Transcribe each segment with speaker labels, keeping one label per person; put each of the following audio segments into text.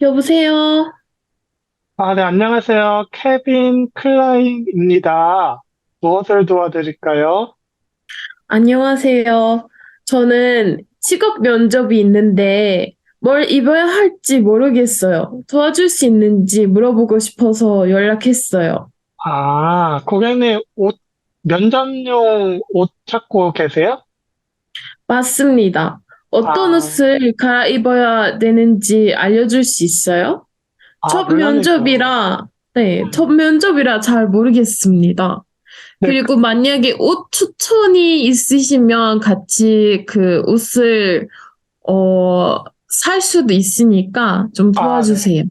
Speaker 1: 여보세요?
Speaker 2: 아, 네, 안녕하세요. 케빈 클라인입니다. 무엇을 도와드릴까요?
Speaker 1: 안녕하세요. 저는 직업 면접이 있는데 뭘 입어야 할지 모르겠어요. 도와줄 수 있는지 물어보고 싶어서 연락했어요.
Speaker 2: 아, 고객님, 옷, 면접용 옷 찾고 계세요?
Speaker 1: 맞습니다. 어떤
Speaker 2: 아,
Speaker 1: 옷을 갈아입어야 되는지 알려줄 수 있어요?
Speaker 2: 아,
Speaker 1: 첫. 면접이라, 네, 첫
Speaker 2: 음,
Speaker 1: 면접이라 잘 모르겠습니다.
Speaker 2: 네, 그-
Speaker 1: 그리고 만약에 옷 추천이 있으시면 같이 그 옷을 어, 살 수도 있으니까 좀
Speaker 2: 아, 네.
Speaker 1: 도와주세요.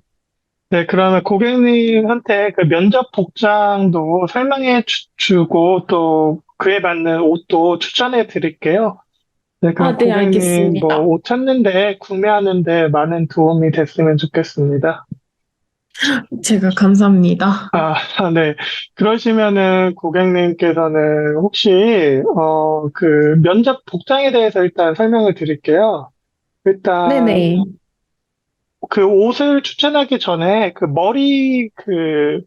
Speaker 2: 네, 그러면 고객님한테 그 면접 복장도 설명해 주, 주고 또 그에 맞는 옷도 추천해 드릴게요. 네, 그럼
Speaker 1: 아, 네,
Speaker 2: 고객님 뭐
Speaker 1: 알겠습니다.
Speaker 2: 옷 찾는데 구매하는데 많은 도움이 됐으면 좋겠습니다.
Speaker 1: 제가 감사합니다.
Speaker 2: 아, 네. 그러시면은 고객님께서는 혹시, 어, 그 면접 복장에 대해서 일단 설명을 드릴게요. 일단
Speaker 1: 네네.
Speaker 2: 그 옷을 추천하기 전에 그 머리, 그,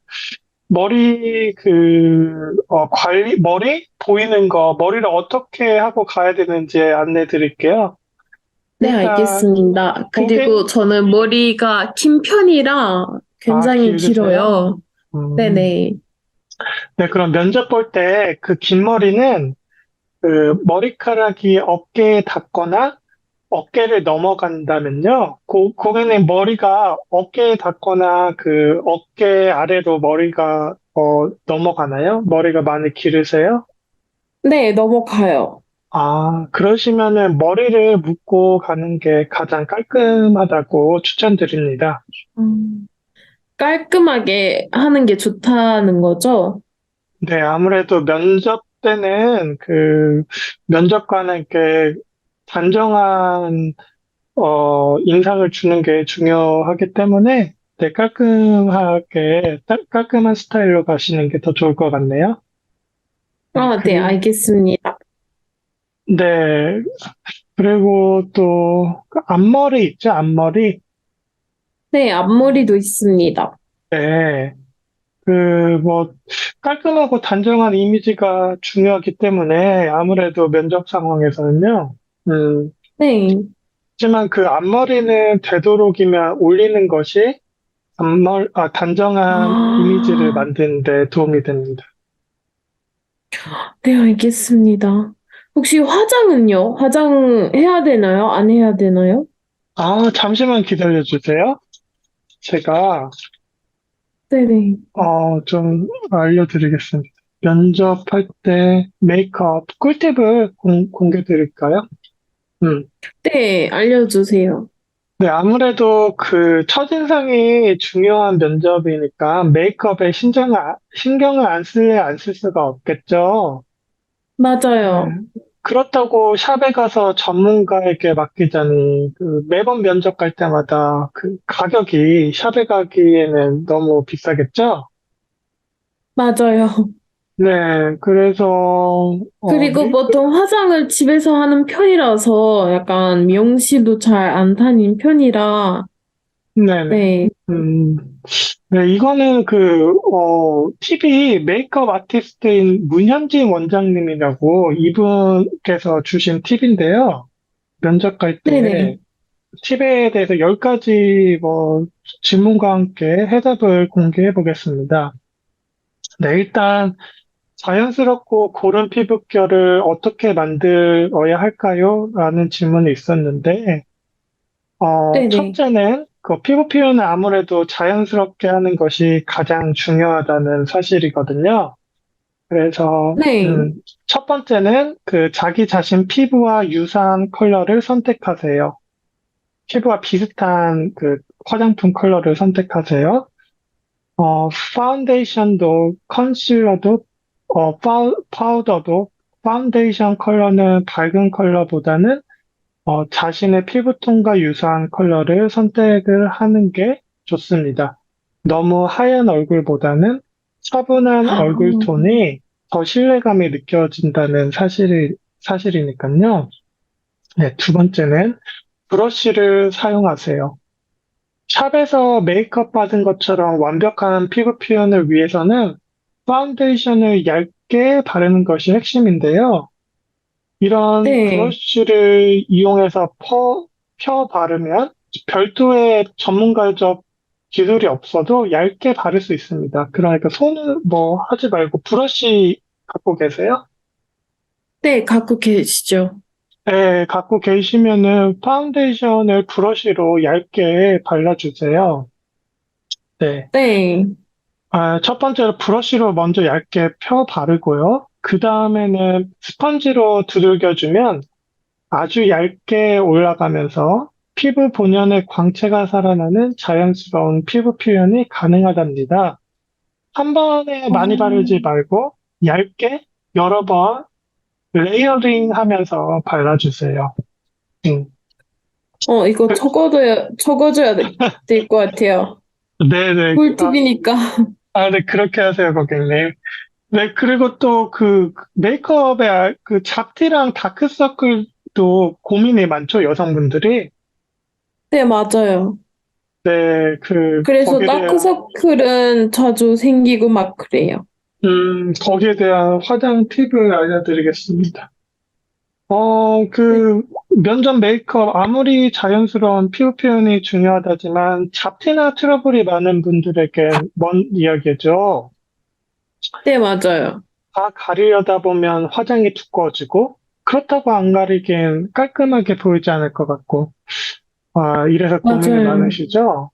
Speaker 2: 머리, 그, 어, 관리, 머리? 보이는 거, 머리를 어떻게 하고 가야 되는지 안내 드릴게요.
Speaker 1: 네, 알겠습니다. 그리고 저는 머리가 긴 편이라
Speaker 2: 아,
Speaker 1: 굉장히
Speaker 2: 길으세요?
Speaker 1: 길어요.
Speaker 2: 음,
Speaker 1: 네네.
Speaker 2: 네, 그럼 면접 볼 때 그 긴 머리는 그 머리카락이 어깨에 닿거나 어깨를 넘어간다면요. 고, 고객님 머리가 어깨에 닿거나 그 어깨 아래로 머리가 어, 넘어가나요? 머리가 많이 기르세요?
Speaker 1: 네, 넘어가요.
Speaker 2: 아, 그러시면은 머리를 묶고 가는 게 가장 깔끔하다고 추천드립니다.
Speaker 1: 음, 깔끔하게 하는 게 좋다는 거죠?
Speaker 2: 네, 아무래도 면접 때는 그 면접관에게 단정한 어, 인상을 주는 게 중요하기 때문에 네, 깔끔하게, 따- 깔끔한 스타일로 가시는 게 더 좋을 것 같네요. 네,
Speaker 1: 아, 네, 알겠습니다.
Speaker 2: 네, 그리고 또, 그 앞머리 있죠, 앞머리?
Speaker 1: 네, 앞머리도 있습니다.
Speaker 2: 네, 그, 뭐, 깔끔하고 단정한 이미지가 중요하기 때문에 아무래도 면접 상황에서는요, 음,
Speaker 1: 네.
Speaker 2: 하지만 그 앞머리는 되도록이면 올리는 것이 앞머, 아, 단정한 이미지를
Speaker 1: 아,
Speaker 2: 만드는 데 도움이 됩니다.
Speaker 1: 네, 알겠습니다. 혹시 화장은요? 화장 해야 되나요? 안 해야 되나요?
Speaker 2: 아, 잠시만 기다려 주세요. 제가,
Speaker 1: 네네.
Speaker 2: 어, 좀 알려드리겠습니다. 면접할 때 메이크업 꿀팁을 공, 공개 드릴까요? 음.
Speaker 1: 네, 알려주세요.
Speaker 2: 네, 아무래도 그 첫인상이 중요한 면접이니까 메이크업에 신경을, 아- 신경을 안 쓸래 안 쓸 수가 없겠죠. 네.
Speaker 1: 맞아요.
Speaker 2: 그렇다고 샵에 가서 전문가에게 맡기자니 그 매번 면접 갈 때마다 그 가격이 샵에 가기에는 너무 비싸겠죠?
Speaker 1: 맞아요.
Speaker 2: 네, 그래서 어,
Speaker 1: 그리고
Speaker 2: 메이크
Speaker 1: 보통 화장을 집에서 하는 편이라서 약간 미용실도 잘 안 다닌 편이라,
Speaker 2: 네네.
Speaker 1: 네.
Speaker 2: 음, 네, 이거는 그 어, TV 메이크업 아티스트인 문현진 원장님이라고 이분께서 주신 팁인데요. 면접 갈
Speaker 1: 네네.
Speaker 2: 때 팁에 대해서 10가지 뭐 질문과 함께 해답을 공개해 보겠습니다. 네, 일단 자연스럽고 고른 피부결을 어떻게 만들어야 할까요? 라는 질문이 있었는데, 어. 첫째는 그 피부 표현을 아무래도 자연스럽게 하는 것이 가장 중요하다는 사실이거든요. 그래서,
Speaker 1: 네.
Speaker 2: 음, 첫 번째는 그 자기 자신 피부와 유사한 컬러를 선택하세요. 피부와 비슷한 그 화장품 컬러를 선택하세요. 어, 파운데이션도 컨실러도 어, 파우, 파우 더도 파운데이션 컬러는 밝은 컬러보다는 어, 자신의 피부톤과 유사한 컬러를 선택을 하는 게 좋습니다. 너무 하얀 얼굴보다는 차분한
Speaker 1: 아,
Speaker 2: 얼굴 톤이 더 신뢰감이 느껴진다는 사실이, 사실이니까요. 네, 두 번째는 브러쉬를 사용하세요. 샵에서 메이크업 받은 것처럼 완벽한 피부 표현을 위해서는 파운데이션을 얇게 바르는 것이 핵심인데요. 이런
Speaker 1: 네.
Speaker 2: 브러쉬를 이용해서 퍼, 펴 바르면 별도의 전문가적 기술이 없어도 얇게 바를 수 있습니다. 그러니까 손을 뭐 하지 말고 브러쉬 갖고 계세요?
Speaker 1: 네, 갖고 계시죠.
Speaker 2: 네, 갖고 계시면은 파운데이션을 브러쉬로 얇게 발라주세요. 네.
Speaker 1: 네.
Speaker 2: 아, 첫 번째로 브러쉬로 먼저 얇게 펴 바르고요. 그 다음에는 스펀지로 두들겨주면 아주 얇게 올라가면서 피부 본연의 광채가 살아나는 자연스러운 피부 표현이 가능하답니다. 한 번에 많이
Speaker 1: 어.
Speaker 2: 바르지 말고 얇게 여러 번 레이어링 하면서 발라주세요. 음.
Speaker 1: 어, 이거 적어둬야, 적어줘야 될 것 같아요.
Speaker 2: 네네.
Speaker 1: 꿀팁이니까.
Speaker 2: 아, 네, 그렇게 하세요, 고객님. 네, 그리고 또 그 메이크업의 아- 그 잡티랑 다크서클도 고민이 많죠, 여성분들이.
Speaker 1: 네, 맞아요.
Speaker 2: 네, 그,
Speaker 1: 그래서
Speaker 2: 거기에 대한,
Speaker 1: 다크서클은 자주 생기고 막 그래요.
Speaker 2: 음, 거기에 대한 화장 팁을 알려드리겠습니다. 어, 그, 면접 메이크업, 아무리 자연스러운 피부 표현이 중요하다지만, 잡티나 트러블이 많은 분들에겐 먼 이야기죠.
Speaker 1: 네, 맞아요.
Speaker 2: 다 가리려다 보면 화장이 두꺼워지고, 그렇다고 안 가리기엔 깔끔하게 보이지 않을 것 같고, 아, 이래서 고민이
Speaker 1: 맞아요.
Speaker 2: 많으시죠?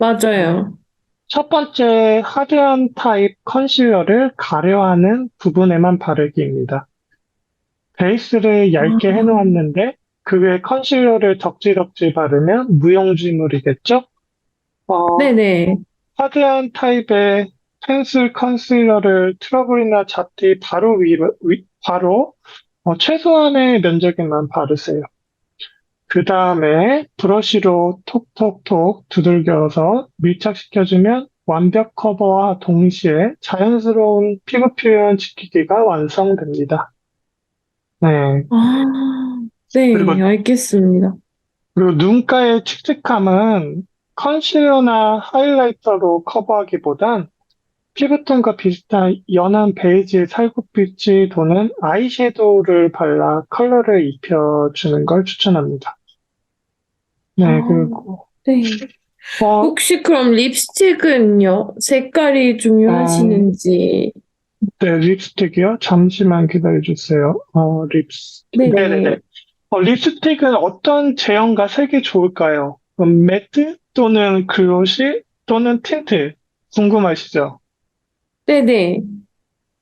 Speaker 1: 맞아요.
Speaker 2: 첫 번째, 하드한 타입 컨실러를 가려하는 부분에만 바르기입니다. 베이스를 얇게
Speaker 1: 아.
Speaker 2: 해놓았는데, 그 위에 컨실러를 덕지덕지 바르면 무용지물이 겠죠? 어,
Speaker 1: 네네.
Speaker 2: 하드한 타입의 펜슬 컨실러를 트러블이나 잡티 바로 위, 위- 바로 어, 최소한의 면적에만 바르세요. 그 다음에 브러쉬로 톡톡톡 두들겨서 밀착시켜주면 완벽 커버와 동시에 자연스러운 피부 표현 지키기가 완성됩니다. 네.
Speaker 1: 아, 네,
Speaker 2: 그리고-
Speaker 1: 알겠습니다.
Speaker 2: 그리고 눈가의 칙칙함은 컨실러나 하이라이터로 커버하기보단 피부톤과 비슷한 연한 베이지 살구빛이 도는 아이섀도우를 발라 컬러를 입혀주는 걸 추천합니다. 네,
Speaker 1: 아.
Speaker 2: 그리고,
Speaker 1: 네.
Speaker 2: 어,
Speaker 1: 혹시 그럼 립스틱은요? 색깔이 중요하시는지.
Speaker 2: 네, 립스틱이요? 잠시만 기다려주세요. 어, 립스틱.
Speaker 1: 네네.
Speaker 2: 네네네. 어, 립스틱은 어떤 제형과 색이 좋을까요? 음, 매트 또는 글로시 또는 틴트 궁금하시죠?
Speaker 1: 네네.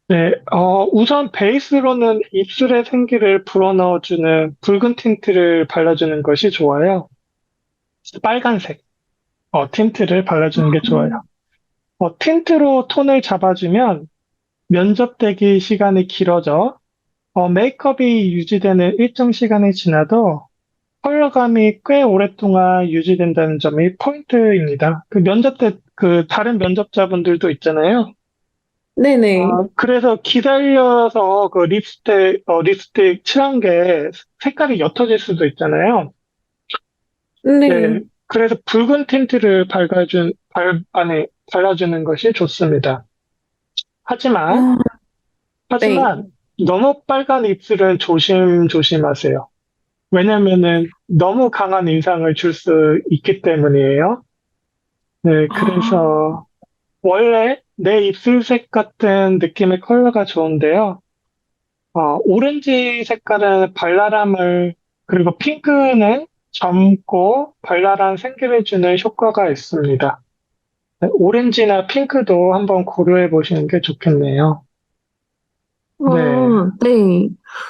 Speaker 2: 네, 어, 우선 베이스로는 입술의 생기를 불어넣어주는 붉은 틴트를 발라주는 것이 좋아요. 빨간색, 어, 틴트를 발라주는 게 좋아요. 어, 틴트로 톤을 잡아주면 면접 대기 시간이 길어져, 어, 메이크업이 유지되는 일정 시간이 지나도 컬러감이 꽤 오랫동안 유지된다는 점이 포인트입니다. 그 면접 때, 그 다른 면접자분들도 있잖아요.
Speaker 1: 네네.
Speaker 2: 아, 그래서 기다려서 그 립스틱, 어, 립스틱 칠한 게 색깔이 옅어질 수도 있잖아요.
Speaker 1: 네.
Speaker 2: 네. 그래서 붉은 틴트를 발라준, 발, 안에 발라주는 것이 좋습니다. 하지만,
Speaker 1: 아,
Speaker 2: 하지만, 너무 빨간 입술은 조심조심하세요. 왜냐면은 너무 강한 인상을 줄 수 있기 때문이에요. 네, 그래서 원래 내 입술색 같은 느낌의 컬러가 좋은데요. 어, 오렌지 색깔은 발랄함을, 그리고 핑크는 젊고 발랄한 생기를 주는 효과가 있습니다. 네, 오렌지나 핑크도 한번 고려해 보시는 게 좋겠네요.
Speaker 1: 어, 네.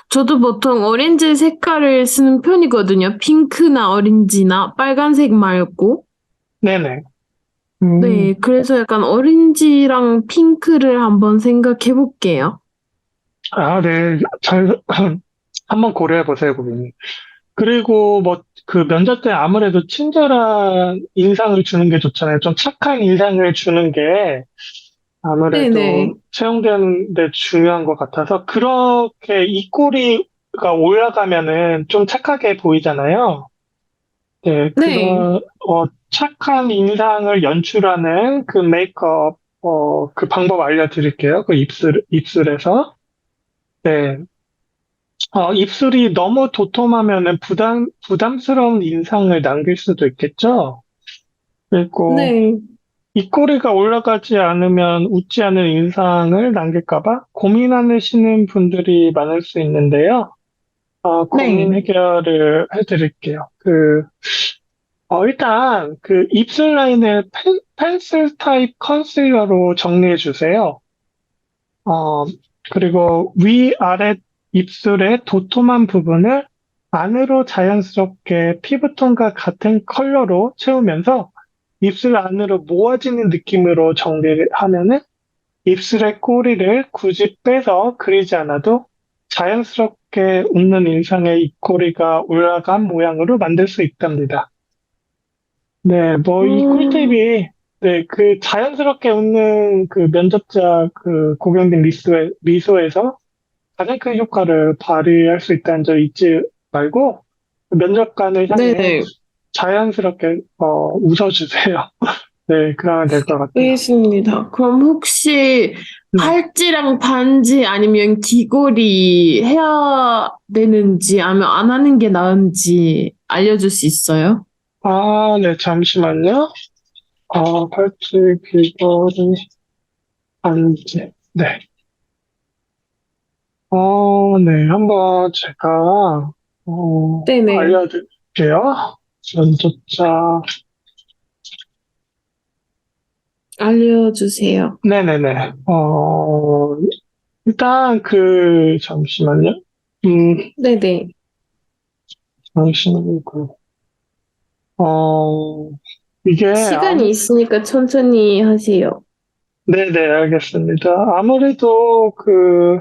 Speaker 1: 저도 보통 오렌지 색깔을 쓰는 편이거든요. 핑크나 오렌지나 빨간색 말고.
Speaker 2: 네네. 음,
Speaker 1: 네. 그래서 약간 오렌지랑 핑크를 한번 생각해 볼게요.
Speaker 2: 아, 네. 잘, 한번 고려해 보세요, 고객님. 그리고 뭐, 그 면접 때 아무래도 친절한 인상을 주는 게 좋잖아요. 좀 착한 인상을 주는 게 아무래도
Speaker 1: 네네.
Speaker 2: 채용되는 데 중요한 것 같아서 그렇게 입꼬리가 올라가면은 좀 착하게 보이잖아요. 네,
Speaker 1: 네.
Speaker 2: 그런, 어, 착한 인상을 연출하는 그 메이크업, 어, 그 방법 알려드릴게요. 그 입술, 입술에서. 네. 어, 입술이 너무 도톰하면은 부담, 부담스러운 인상을 남길 수도 있겠죠? 그리고
Speaker 1: 네.
Speaker 2: 입꼬리가 올라가지 않으면 웃지 않은 인상을 남길까 봐 고민하시는 분들이 많을 수 있는데요. 어, 고민
Speaker 1: 네.
Speaker 2: 해결을 해드릴게요. 그, 어, 일단, 그 입술 라인을 펜, 펜슬 타입 컨실러로 정리해 주세요. 어, 그리고 위 아래 입술의 도톰한 부분을 안으로 자연스럽게 피부톤과 같은 컬러로 채우면서 입술 안으로 모아지는 느낌으로 정리를 하면은 입술의 꼬리를 굳이 빼서 그리지 않아도 자연스럽게 웃는 인상의 입꼬리가 올라간 모양으로 만들 수 있답니다. 네, 뭐이
Speaker 1: 음,
Speaker 2: 꿀팁이 네, 그 자연스럽게 웃는 그 면접자 그 고객님 미소에, 미소에서 가장 큰 효과를 발휘할 수 있다는 점 잊지 말고 면접관을 향해
Speaker 1: 네네.
Speaker 2: 자연스럽게 어, 웃어주세요. 네, 그러면 될 것 같아요.
Speaker 1: 알겠습니다. 그럼 혹시
Speaker 2: 음.
Speaker 1: 팔찌랑 반지 아니면 귀걸이 해야 되는지 아니면 안 하는 게 나은지 알려줄 수 있어요?
Speaker 2: 아, 네, 잠시만요. 어, 팔찌, 귀걸이, 반지. 네. 어, 네, 한번 제가 어,
Speaker 1: 네네.
Speaker 2: 알려드릴게요. 면접자.
Speaker 1: 알려주세요.
Speaker 2: 네네네. 어, 일단 그, 잠시만요. 음,
Speaker 1: 네네.
Speaker 2: 잠시만요. 그, 어, 이게,
Speaker 1: 시간이
Speaker 2: 아무,
Speaker 1: 있으니까 천천히 하세요.
Speaker 2: 네네, 알겠습니다. 아무래도 그,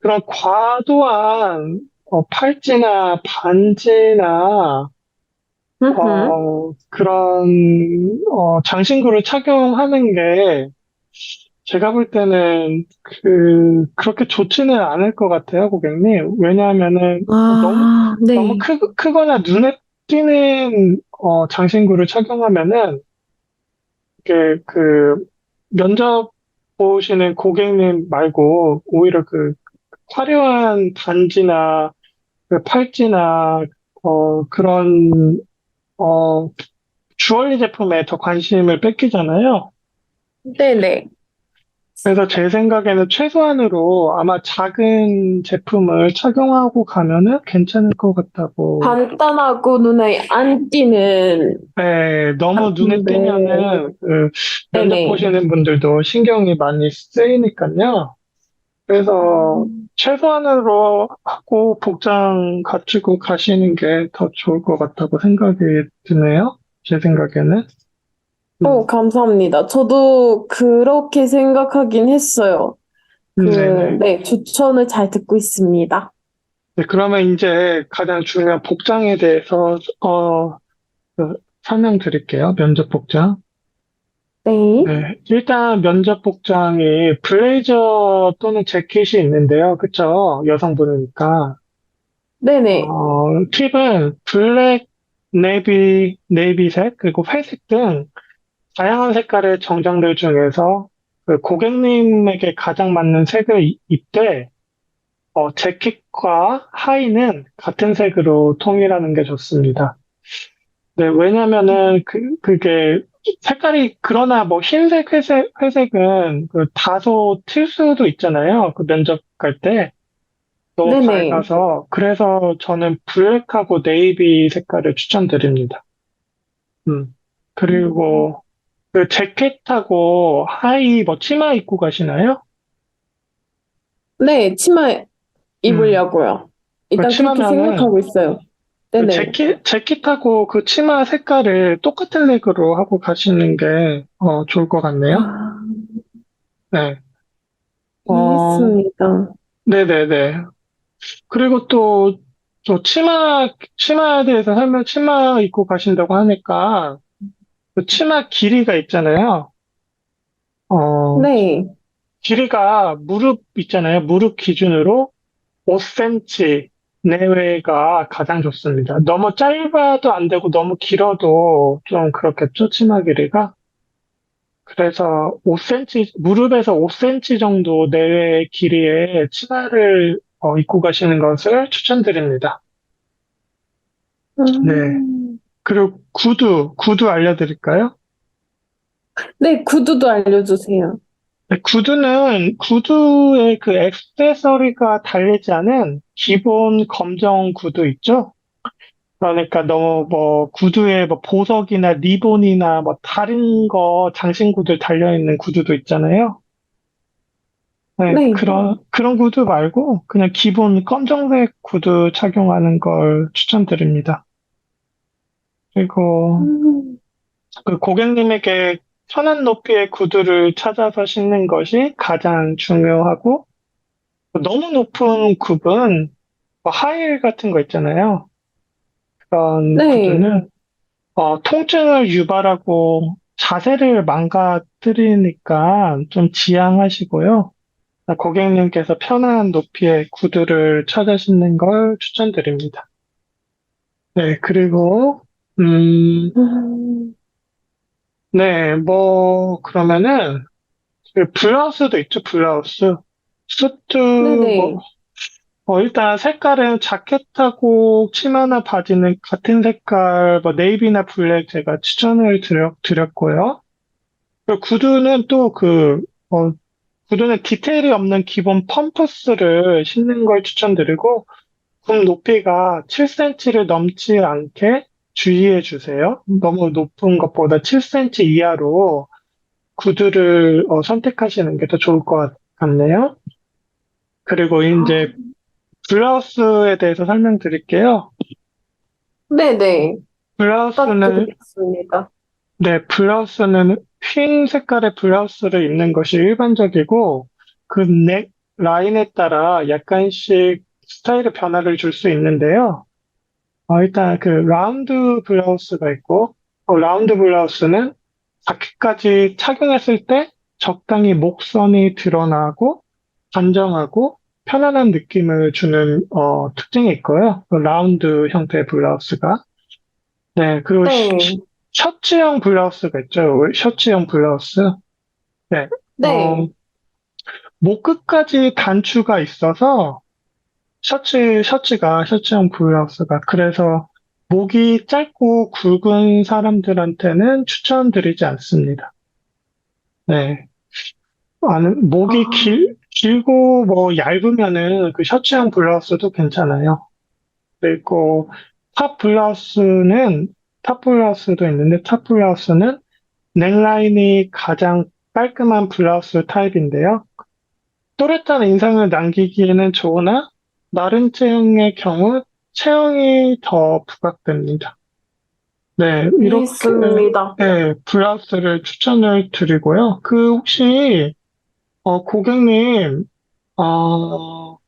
Speaker 2: 그런 과도한 어, 팔찌나 반지나. 어, 그런 어, 장신구를 착용하는 게 제가 볼 때는 그 그렇게 좋지는 않을 것 같아요, 고객님. 왜냐하면은 너무
Speaker 1: 아,
Speaker 2: 너무
Speaker 1: 네.
Speaker 2: 크, 크거나 눈에 띄는 어, 장신구를 착용하면은 이게 그 면접 보시는 고객님 말고 오히려 그 화려한 반지나 그 팔찌나 어, 그런 어, 주얼리 제품에 더 관심을 뺏기잖아요.
Speaker 1: 네네.
Speaker 2: 그래서 제 생각에는 최소한으로 아마 작은 제품을 착용하고 가면은 괜찮을 것 같다고.
Speaker 1: 간단하고 눈에 안 띄는
Speaker 2: 네, 너무 눈에
Speaker 1: 제품들.
Speaker 2: 띄면은 그 면접
Speaker 1: 네네.
Speaker 2: 보시는 분들도 신경이 많이 쓰이니까요. 그래서
Speaker 1: 음.
Speaker 2: 최소한으로 하고 복장 갖추고 가시는 게 더 좋을 것 같다고 생각이 드네요. 제 생각에는. 음,
Speaker 1: 어, 감사합니다. 저도 그렇게 생각하긴 했어요. 그,
Speaker 2: 네네.
Speaker 1: 네, 추천을 잘 듣고 있습니다.
Speaker 2: 네, 그러면 이제 가장 중요한 복장에 대해서 어, 그 설명 드릴게요. 면접 복장.
Speaker 1: 네.
Speaker 2: 네, 일단 면접 복장이 블레이저 또는 재킷이 있는데요. 그쵸? 여성분이니까.
Speaker 1: 네네.
Speaker 2: 어, 팁은 블랙, 네이비, 네이비색, 그리고 회색 등 다양한 색깔의 정장들 중에서 그 고객님에게 가장 맞는 색을 이- 입되, 어, 재킷과 하의는 같은 색으로 통일하는 게 좋습니다. 네, 왜냐면은 그, 그게 색깔이 그러나 뭐 흰색, 회색, 회색은 그 다소 튈 수도 있잖아요. 그 면접 갈 때. 너무
Speaker 1: 네네.
Speaker 2: 밝아서. 그래서 저는 블랙하고 네이비 색깔을 추천드립니다. 음. 그리고 그 재킷하고 하의 뭐 치마 입고 가시나요?
Speaker 1: 네, 치마
Speaker 2: 음.
Speaker 1: 입으려고요. 일단 그렇게
Speaker 2: 치마면은
Speaker 1: 생각하고 있어요.
Speaker 2: 그
Speaker 1: 네네.
Speaker 2: 재킷, 재킷하고 그 치마 색깔을 똑같은 색으로 하고 가시는 게 어, 좋을 것 같네요.
Speaker 1: 아,
Speaker 2: 네. 어,
Speaker 1: 알겠습니다.
Speaker 2: 네네네. 그리고 또, 또 치마, 치마에 대해서 설명, 치마 입고 가신다고 하니까, 그 치마 길이가 있잖아요. 어,
Speaker 1: 네.
Speaker 2: 길이가 무릎 있잖아요. 무릎 기준으로 5cm는 내외가 가장 좋습니다. 너무 짧아도 안 되고 너무 길어도 좀 그렇겠죠, 치마 길이가. 그래서 5cm, 무릎에서 5cm 정도 내외 길이의 치마를 어, 입고 가시는 것을 추천드립니다. 네.
Speaker 1: 음.
Speaker 2: 그리고 구두, 구두 알려드릴까요?
Speaker 1: 네, 구두도 알려주세요.
Speaker 2: 네, 구두는 구두의 그 액세서리가 달리지 않은 기본 검정 구두 있죠? 그러니까 너무 뭐 구두에 뭐 보석이나 리본이나 뭐 다른 거 장신 구두 달려 있는 구두도 있잖아요. 네,
Speaker 1: 네.
Speaker 2: 그런 그런 구두 말고 그냥 기본 검정색 구두 착용하는 걸 추천드립니다. 그리고
Speaker 1: 음.
Speaker 2: 그 고객님에게 편한 높이의 구두를 찾아서 신는 것이 가장 중요하고, 너무 높은 굽은 뭐 하이힐 같은 거 있잖아요. 그런
Speaker 1: 네.
Speaker 2: 구두는 어, 통증을 유발하고 자세를 망가뜨리니까 좀 지양하시고요. 고객님께서 편한 높이의 구두를 찾아 신는 걸 추천드립니다. 네, 그리고 음,
Speaker 1: 음.
Speaker 2: 네, 뭐, 그러면은, 그 블라우스도 있죠, 블라우스. 수트,
Speaker 1: 네네.
Speaker 2: 뭐, 어, 일단 색깔은 자켓하고 치마나 바지는 같은 색깔, 뭐, 네이비나 블랙 제가 추천을 드렸, 드렸고요. 그리고 구두는 또 그, 어, 구두는 디테일이 없는 기본 펌프스를 신는 걸 추천드리고, 굽 높이가 7cm를 넘지 않게 주의해 주세요. 너무 높은 것보다 7cm 이하로 구두를 어, 선택하시는 게 더 좋을 것 같- 같네요. 그리고 이제 블라우스에 대해서 설명드릴게요.
Speaker 1: 네네.
Speaker 2: 블라우스는
Speaker 1: 부탁드리겠습니다.
Speaker 2: 네, 블라우스는 흰 색깔의 블라우스를 입는 것이 일반적이고 그 넥 라인에 따라 약간씩 스타일의 변화를 줄 수 있는데요. 어, 일단 그 라운드 블라우스가 있고 어, 라운드 블라우스는 자켓까지 착용했을 때 적당히 목선이 드러나고 단정하고 편안한 느낌을 주는 어, 특징이 있고요. 그 라운드 형태의 블라우스가. 네, 그리고
Speaker 1: 네.
Speaker 2: 시- 셔츠형 블라우스가 있죠. 셔츠형 블라우스. 네.
Speaker 1: 네.
Speaker 2: 어, 목 끝까지 단추가 있어서 셔츠, 셔츠가 셔츠형 블라우스가 그래서 목이 짧고 굵은 사람들한테는 추천드리지 않습니다. 네. 아는, 목이
Speaker 1: 아.
Speaker 2: 길, 길고 뭐 얇으면은 그 셔츠형 블라우스도 괜찮아요. 그리고 탑 블라우스는, 탑 블라우스도 있는데 탑 블라우스는 넥라인이 가장 깔끔한 블라우스 타입인데요. 또렷한 인상을 남기기에는 좋으나 마른 체형의 경우 체형이 더 부각됩니다. 네, 이렇게
Speaker 1: 있습니다.
Speaker 2: 네, 블라우스를 추천을 드리고요. 그 혹시 어, 고객님 어,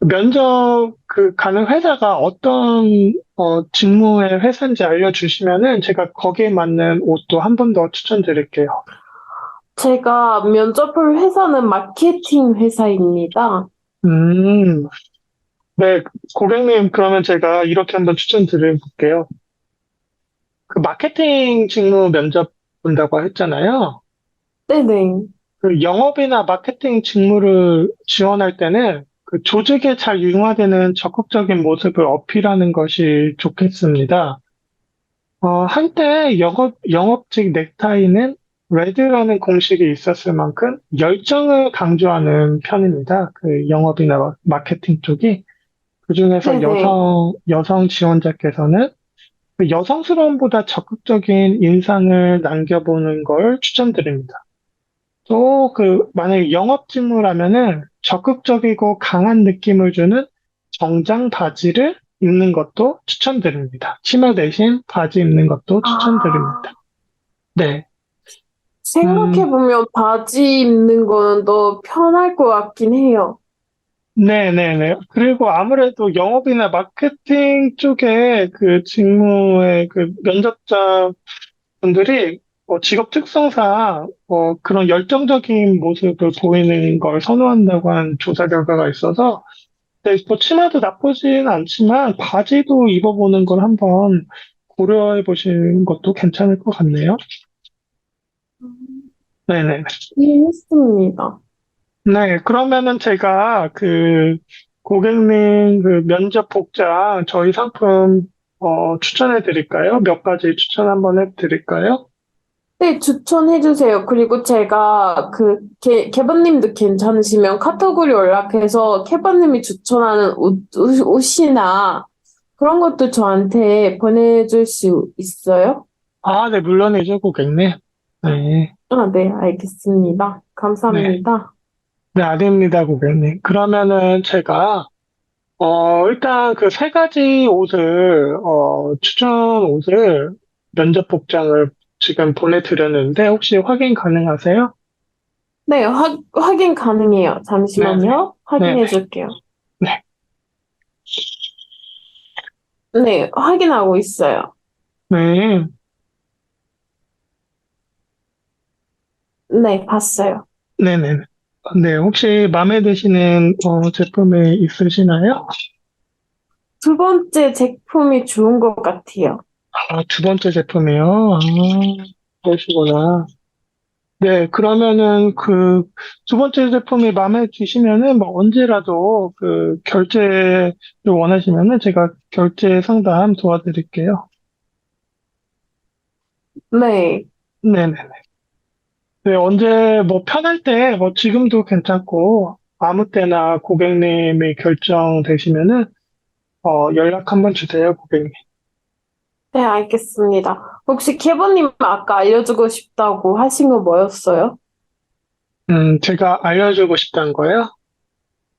Speaker 2: 면접 그 가는 회사가 어떤 어, 직무의 회사인지 알려주시면은 제가 거기에 맞는 옷도 한 번 더 추천드릴게요.
Speaker 1: 제가 면접 볼 회사는 마케팅 회사입니다.
Speaker 2: 음, 네, 고객님, 그러면 제가 이렇게 한번 추천드려 볼게요. 그 마케팅 직무 면접 본다고 했잖아요.
Speaker 1: 네네.
Speaker 2: 그 영업이나 마케팅 직무를 지원할 때는 그 조직에 잘 융화되는 적극적인 모습을 어필하는 것이 좋겠습니다. 어, 한때 영업, 영업직 넥타이는 레드라는 공식이 있었을 만큼 열정을 강조하는 편입니다. 그 영업이나 마- 마케팅 쪽이. 그중에서
Speaker 1: 네네.
Speaker 2: 여성, 여성 지원자께서는 그 여성스러움보다 적극적인 인상을 남겨보는 걸 추천드립니다. 또 그 만약에 영업 직무라면은 적극적이고 강한 느낌을 주는 정장 바지를 입는 것도 추천드립니다. 치마 대신 바지 입는 것도 추천드립니다. 네.
Speaker 1: 생각해보면 바지 입는 거는 더 편할 것 같긴 해요.
Speaker 2: 네네네. 그리고 아무래도 영업이나 마케팅 쪽에 그 직무의 그 면접자 분들이 어, 직업 특성상 어, 그런 열정적인 모습을 보이는 걸 선호한다고 한 조사 결과가 있어서 네, 뭐 치마도 나쁘진 않지만 바지도 입어보는 걸 한번 고려해 보시는 것도 괜찮을 것 같네요. 네네.
Speaker 1: 이해했습니다.
Speaker 2: 네, 그러면은 제가 그 고객님 그 면접 복장 저희 상품 어, 추천해 드릴까요? 몇 가지 추천 한번 해 드릴까요?
Speaker 1: 네, 추천해 주세요. 그리고 제가 그, 개, 개번님도 괜찮으시면 카테고리 연락해서 개번님이 추천하는 옷, 옷, 옷이나 그런 것도 저한테 보내줄 수 있어요?
Speaker 2: 아, 네, 물론이죠, 고객님. 네.
Speaker 1: 아, 네, 알겠습니다. 감사합니다.
Speaker 2: 네, 아닙니다, 고객님. 그러면은 제가, 어, 일단 그 세 가지 옷을, 어, 추천 옷을 면접 복장을 지금 보내드렸는데, 혹시 확인 가능하세요?
Speaker 1: 네, 확, 확인 가능해요. 잠시만요. 확인해 줄게요.
Speaker 2: 네.
Speaker 1: 네, 확인하고 있어요.
Speaker 2: 네.
Speaker 1: 네, 봤어요.
Speaker 2: 네네. 네, 혹시 마음에 드시는, 어, 제품이 있으시나요?
Speaker 1: 두 번째 제품이 좋은 것 같아요.
Speaker 2: 아, 두 번째 제품이요? 아, 그러시구나. 네, 그러면은 그 두 번째 제품이 마음에 드시면은 뭐 언제라도 그 결제를 원하시면은 제가 결제 상담 도와드릴게요.
Speaker 1: 네,
Speaker 2: 네네 네. 네, 언제 뭐 편할 때 뭐 지금도 괜찮고 아무 때나 고객님이 결정되시면은 어, 연락 한번 주세요, 고객님.
Speaker 1: 네, 알겠습니다. 혹시 케버님 아까 알려주고 싶다고 하신 거 뭐였어요?
Speaker 2: 음, 제가 알려주고 싶다는 거예요?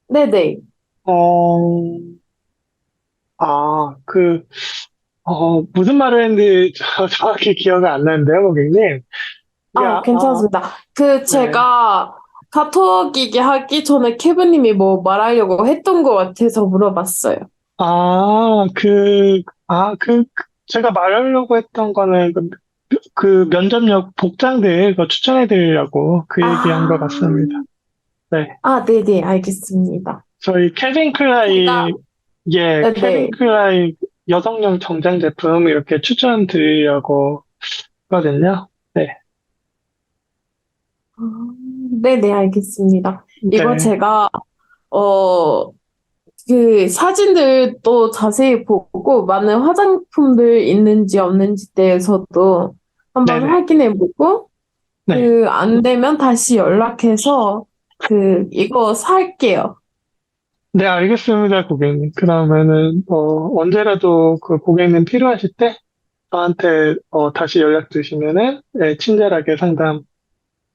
Speaker 1: 네네.
Speaker 2: 어, 아, 그, 어, 무슨 말을 했는지 저- 정확히 기억이 안 나는데요, 고객님.
Speaker 1: 아,
Speaker 2: 야,
Speaker 1: 괜찮습니다. 그 제가 카톡 얘기하기 전에 케버님이 뭐 말하려고 했던 것 같아서 물어봤어요.
Speaker 2: 아, 그, 아, 그, 그 제가 말하려고 했던 거는 그, 그 면접력 복장들 그거 추천해 드리려고 그 얘기한 것 같습니다. 네.
Speaker 1: 아, 네네, 알겠습니다.
Speaker 2: 저희 케빈 클라이,
Speaker 1: 제가-
Speaker 2: 예,
Speaker 1: 네,
Speaker 2: 케빈
Speaker 1: 네.
Speaker 2: 클라이 여성용 정장 제품 이렇게 추천드리려고 하거든요.
Speaker 1: 아, 네네, 알겠습니다. 이거
Speaker 2: 네.
Speaker 1: 제가, 어, 그 사진들 또 자세히 보고 많은 화장품들 있는지 없는지 대해서도 한번
Speaker 2: 네네.
Speaker 1: 확인해 보고,
Speaker 2: 네.
Speaker 1: 그 안 되면 다시 연락해서 그 이거 살게요.
Speaker 2: 네, 알겠습니다, 고객님. 그러면은, 어, 언제라도 그 고객님 필요하실 때 저한테, 어, 다시 연락 주시면은, 네, 친절하게 상담,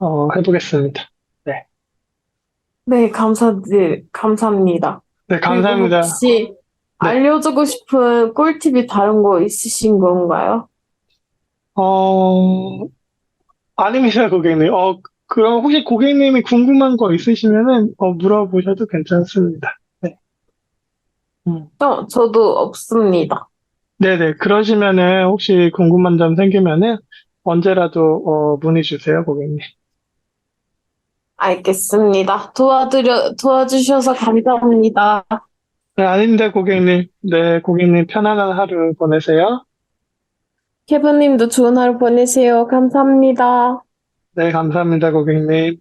Speaker 2: 어, 해보겠습니다.
Speaker 1: 네, 감사드, 감사합니다.
Speaker 2: 네,
Speaker 1: 그리고
Speaker 2: 감사합니다.
Speaker 1: 혹시 알려주고 싶은 꿀팁이 다른 거 있으신 건가요?
Speaker 2: 어, 아닙니다, 고객님. 어, 그럼 혹시 고객님이 궁금한 거 있으시면은, 어, 물어보셔도 괜찮습니다. 네. 음.
Speaker 1: 어, 저도 없습니다.
Speaker 2: 네네. 그러시면은, 혹시 궁금한 점 생기면은, 언제라도, 어, 문의 주세요, 고객님.
Speaker 1: 알겠습니다. 도와드려, 도와주셔서 감사합니다.
Speaker 2: 네, 아닙니다, 고객님. 네, 고객님 편안한 하루 보내세요.
Speaker 1: 케브님도 좋은 하루 보내세요. 감사합니다.
Speaker 2: 네, 감사합니다, 고객님.